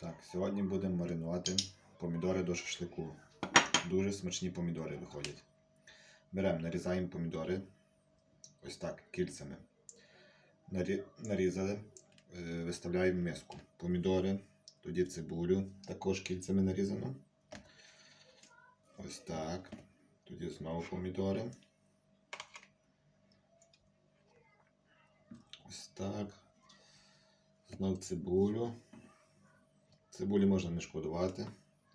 Так, сьогодні будемо маринувати помідори до шашлику. Дуже смачні помідори виходять. Беремо, нарізаємо помідори ось так, кільцями. Нарізали, е, виставляємо в миску. Помідори, тоді цибулю, також кільцями нарізано. Ось так. Тоді знову помідори. Ось так. Знов цибулю. Цибулі можна не шкодувати,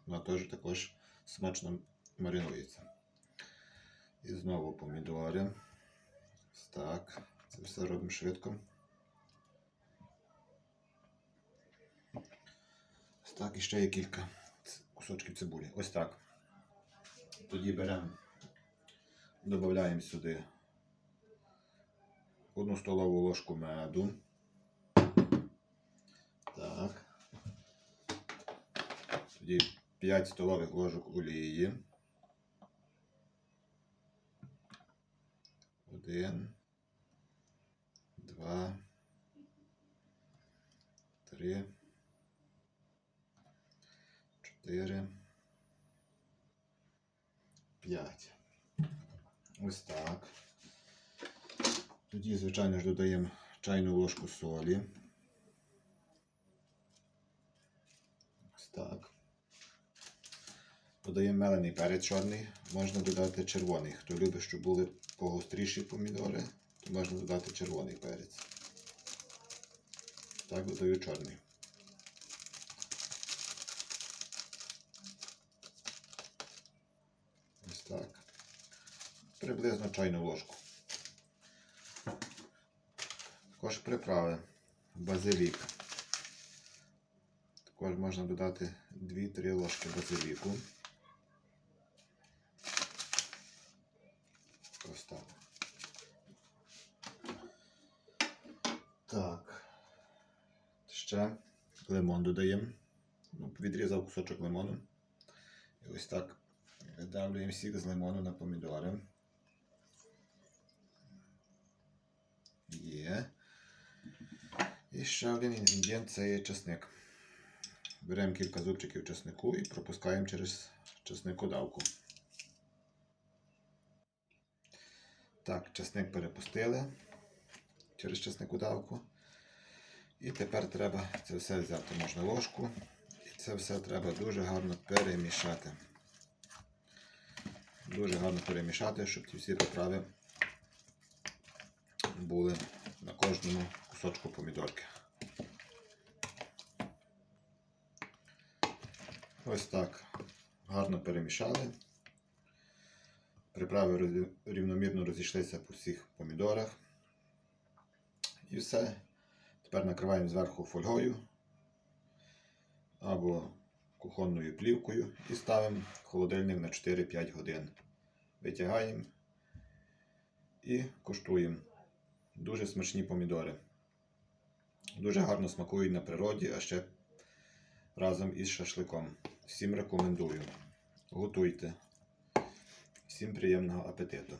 вона теж також смачно маринується. І знову помідори. Так. Це все робимо швидко. Так, і ще є кілька кусочків цибулі. Ось так. Тоді беремо, додаємо сюди одну столову ложку меду. Так. Тоді 5 столових ложок олії. Один. Два. Три. Чотири. П'ять. Ось так. Тоді, звичайно ж, додаємо чайну ложку солі. Ось так. Додаємо мелений перець чорний, можна додати червоний. Хто любить, щоб були погостріші помідори, то можна додати червоний перець. Так додаю чорний. Ось так. Приблизно чайну ложку. Також приправи. Базилік. Також можна додати 2-3 ложки базиліку. Ось так. Так. Ще лимон додаємо. Ну, відрізав кусочок лимону. І ось так видавлюємо сік з лимону на помідори. Є. І ще один інгредієнт це є чесник. Беремо кілька зубчиків чеснику і пропускаємо через чесникодавку. Так, чесник перепустили через чесникодавку. І тепер треба це все взяти можна ложку. І це все треба дуже гарно перемішати. Дуже гарно перемішати, щоб ці всі приправи були на кожному кусочку помідорки. Ось так гарно перемішали. Приправи рівномірно розійшлися по всіх помідорах. І все. Тепер накриваємо зверху фольгою або кухонною плівкою і ставимо холодильник на 4-5 годин. Витягаємо і куштуємо. Дуже смачні помідори. Дуже гарно смакують на природі, а ще разом із шашликом. Всім рекомендую. Готуйте. Всім приємного апетиту.